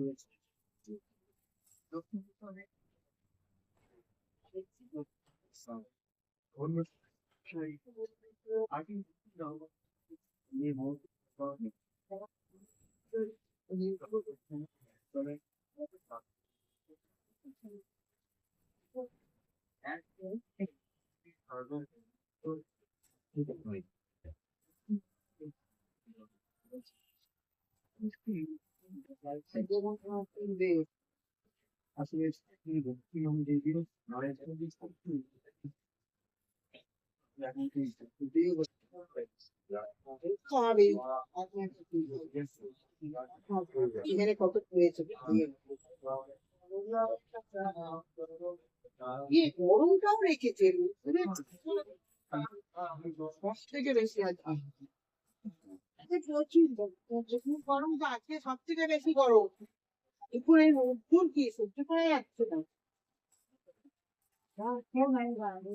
রয়েছে দক্ষিণ উত্তরে Thank you. Sorry. मैंने कॉपी भेज ये গরমটাও রেখেছে দেখে বেশি আছে প্রচুর গরম তো আজকে সব থেকে বেশি গরম এখন এই রোদ্দুর কি সহ্য করা যাচ্ছে না